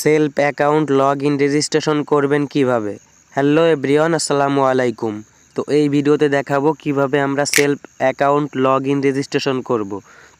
Self account log in registration করবেন কীভাবে? Hello everyone, আসসালামু আলাইকুম। তো এই ভিডিওতে দেখাবো কীভাবে আমরা self account log in registration করব।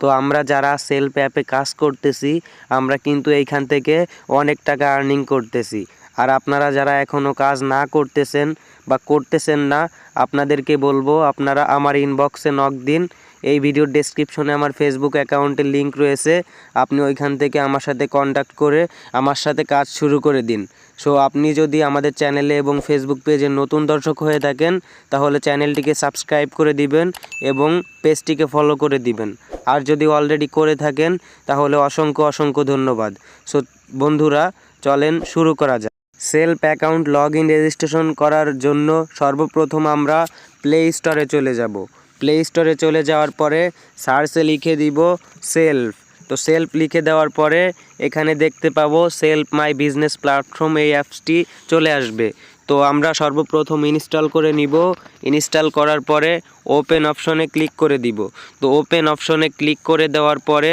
তো আমরা যারা সেলফ অ্যাপে কাজ করতেছি, আমরা কিন্তু এইখান থেকে অনেক টাকা আর্নিং করতেছি। আর আপনারা যারা এখনও কাজ না করতেছেন বা করতেছেন না, আপনাদেরকে বলব, আপনারা আমার ইনবক্সে নক দিন। এই ভিডিওর ডেসক্রিপশনে আমার ফেসবুক অ্যাকাউন্টের লিংক রয়েছে। আপনি ওইখান থেকে আমার সাথে কন্ট্যাক্ট করে আমার সাথে কাজ শুরু করে দিন। সো আপনি যদি আমাদের চ্যানেলে এবং ফেসবুক পেজে নতুন দর্শক হয়ে থাকেন, তাহলে চ্যানেলটিকে সাবস্ক্রাইব করে দিবেন এবং পেজটিকে ফলো করে দিবেন। আর যদি অলরেডি করে থাকেন, তাহলে অসংখ্য অসংখ্য ধন্যবাদ। সো বন্ধুরা, চলেন শুরু করা যাক। Self account log in registration করার জন্য সর্বপ্রথম আমরা প্লে স্টোরে চলে যাব। প্লে স্টোরে চলে যাওয়ার পরে সার্চে লিখে দিব সেলফ তো সেলফ লিখে দেওয়ার পরে এখানে দেখতে পাবো সেলফ মাই বিজনেস প্ল্যাটফর্ম এই অ্যাপসটি চলে আসবে। তো আমরা সর্বপ্রথম ইনস্টল করে নিব। ইনস্টল করার পরে ওপেন অপশনে ক্লিক করে দিব। তো ওপেন অপশনে ক্লিক করে দেওয়ার পরে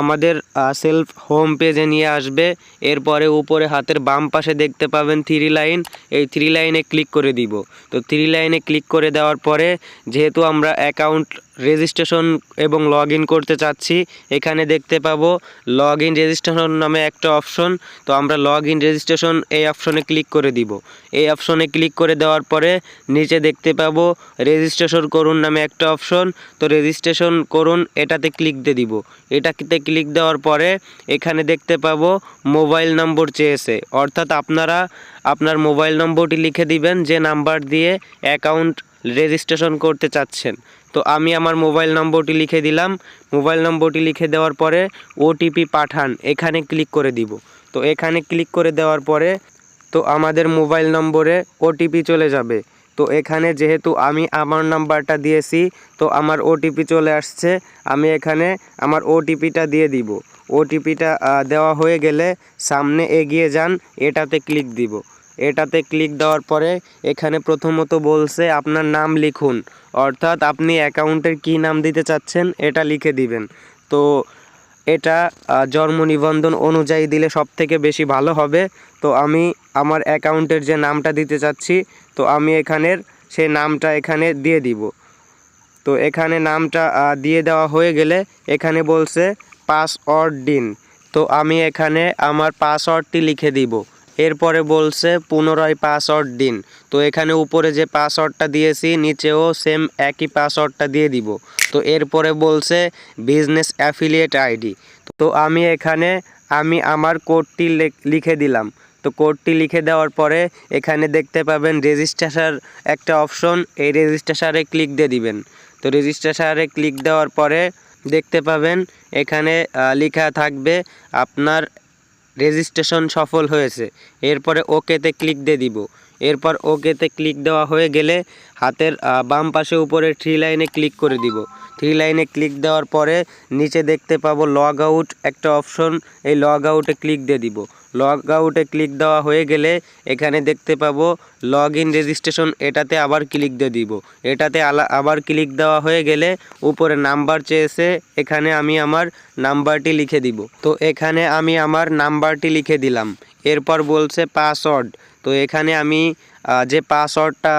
আমাদের সেলফ হোম পেজে নিয়ে আসবে। এরপরে উপরে হাতের বাম পাশে দেখতে পাবেন থ্রি লাইন এই থ্রি লাইনে ক্লিক করে দিব। তো থ্রি লাইনে ক্লিক করে দেওয়ার পরে যেহেতু আমরা অ্যাকাউন্ট রেজিস্ট্রেশন এবং লগ করতে চাচ্ছি, এখানে দেখতে পাবো লগ ইন রেজিস্ট্রেশন নামে একটা অপশন তো আমরা লগ ইন রেজিস্ট্রেশন এই অপশনে ক্লিক করে দিব। এই অপশনে ক্লিক করে দেওয়ার পরে নিচে দেখতে পাবো রেজিস্ট্রেশন করুন নামে একটা অপশন তো রেজিস্ট্রেশন করুন, এটাতে ক্লিক দিয়ে দিব। এটাতে ক্লিক দেওয়ার পরে এখানে দেখতে পাবো মোবাইল নম্বর চেয়েছে। অর্থাৎ আপনারা আপনার মোবাইল নম্বরটি লিখে দিবেন, যে নাম্বার দিয়ে অ্যাকাউন্ট রেজিস্ট্রেশন করতে চাচ্ছেন। তো আমি আমার মোবাইল নম্বরটি লিখে দিলাম। মোবাইল নম্বরটি লিখে দেওয়ার পরে ওটিপি পাঠান। এখানে ক্লিক করে দিব। তো এখানে ক্লিক করে দেওয়ার পরে তো আমাদের মোবাইল নম্বরে ওটিপি চলে যাবে। তো এখানে যেহেতু আমি আমার নাম্বারটা দিয়েছি, তো আমার ওটিপি চলে আসছে। আমি এখানে আমার ওটিপিটা দিয়ে দিব। ওটিপিটা দেওয়া হয়ে গেলে সামনে এগিয়ে যান। এটাতে ক্লিক দিব। এটাতে ক্লিক দেওয়ার পরে এখানে প্রথমত বলছে আপনার নাম লিখুন। অর্থাৎ আপনি অ্যাকাউন্টের কী নাম দিতে চাচ্ছেন এটা লিখে দিবেন। তো এটা জন্ম নিবন্ধন অনুযায়ী দিলে সব থেকে বেশি ভালো হবে। তো আমি আমার অ্যাকাউন্টের যে নামটা দিতে চাচ্ছি, তো আমি এখানের সে নামটা এখানে দিয়ে দিব। তো এখানে নামটা দিয়ে দেওয়া হয়ে গেলে এখানে বলছে পাসওয়ার্ড দিন। তো আমি এখানে আমার পাসওয়ার্ডটি লিখে দিব। এরপরে বলছে, পুনরায় পাসওয়ার্ড দিন। তো এখানে উপরে যে পাসওয়ার্ডটা দিয়েছি, নিচেও সেম একই পাসওয়ার্ডটা দিয়ে দিব। তো এরপরে বলছে, বিজনেস অ্যাফিলিয়েট আইডি। তো আমি এখানে, আমি আমার কোডটি লেখ- দিলাম। তো কোডটি লিখে দেওয়ার পরে এখানে দেখতে পাবেন রেজিস্ট্রেশন একটা অপশন, এই রেজিস্ট্রেশারে ক্লিক দিয়ে দিবেন। তো রেজিস্ট্রেশারে ক্লিক দেওয়ার পরে দেখতে পাবেন, এখানে লেখা থাকবে, আপনার রেজিস্ট্রেশন সফল হয়েছে। এরপরে ওকেতে ক্লিক দিয়ে দিব। এরপর ওকেতে ক্লিক দেওয়া হয়ে গেলে হাতের বাম পাশে উপরে থ্রি লাইনে ক্লিক করে দিব। থ্রি লাইনে ক্লিক দেওয়ার পরে নিচে দেখতে পাবো লগ আউট একটা অপশন এই লগ আউটে ক্লিক দিয়ে দিব। লগ আউটে ক্লিক দেওয়া হয়ে গেলে এখানে দেখতে পাবো লগ ইন রেজিস্ট্রেশন এটাতে আবার ক্লিক দিয়ে দিব। এটাতে আলা আবার ক্লিক দেওয়া হয়ে গেলে উপরে নাম্বার চেয়েছে, এখানে আমি আমার নাম্বারটি লিখে দিব। তো এখানে আমি আমার নাম্বারটি লিখে দিলাম। এরপর বলছে পাসওয়ার্ড তো এখানে আমি যে পাসওয়ার্ডটা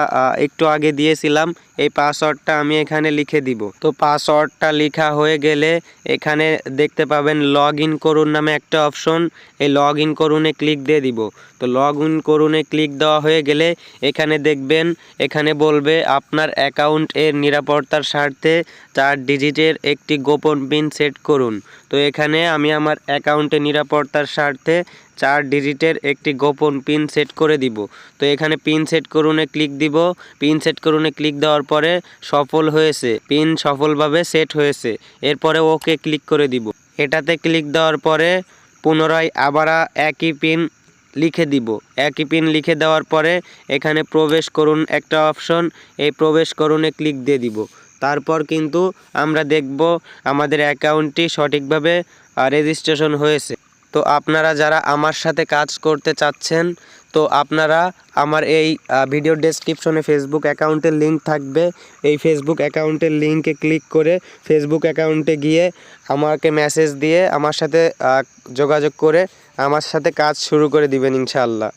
একটু আগে দিয়েছিলাম, এই পাসওয়ার্ডটা আমি এখানে লিখে দিব। তো পাসওয়ার্ডটা লেখা হয়ে গেলে এখানে দেখতে পাবেন লগ ইন করুন নামে একটা অপশন, এই লগ ইন করুনে ক্লিক দিয়ে দিব। তো লগ ইন করুনে ক্লিক দেওয়া হয়ে গেলে এখানে দেখবেন, এখানে বলবে আপনার অ্যাকাউন্ট এর নিরাপত্তার স্বার্থে চার ডিজিটের একটি গোপন পিন সেট করুন। তো এখানে আমি আমার অ্যাকাউন্টে নিরাপত্তার স্বার্থে চার ডিজিটের একটি গোপন পিন সেট করে দিব। তো এখানে পিন সেট করুনে ক্লিক দিব। পিন সেট করুনে ক্লিক দেওয়ার পরে সফল হয়েছে। পিন সফলভাবে সেট হয়েছে। এরপরে ওকে ক্লিক করে দিব। এটাতে ক্লিক দেওয়ার পরে পুনরায় আবার একই পিন লিখে দিব। একই পিন লিখে দেওয়ার পরে এখানে প্রবেশ করুন একটা অপশন এই প্রবেশ করুনে ক্লিক দিয়ে দিব। তারপর কিন্তু আমরা দেখব আমাদের অ্যাকাউন্টটি সঠিকভাবে রেজিস্ট্রেশন হয়েছে। তো আপনারা যারা আমার সাথে কাজ করতে চাচ্ছেন তো আপনারা আমার এই ভিডিও ডেসক্রিপশনে ফেসবুক অ্যাকাউন্টের লিঙ্ক থাকবে। এই ফেসবুক অ্যাকাউন্টের লিঙ্কে ক্লিক করে ফেসবুক অ্যাকাউন্টে গিয়ে আমাকে মেসেজ দিয়ে আমার সাথে যোগাযোগ করে আমার সাথে কাজ শুরু করে দিবেন ইনশাআল্লাহ।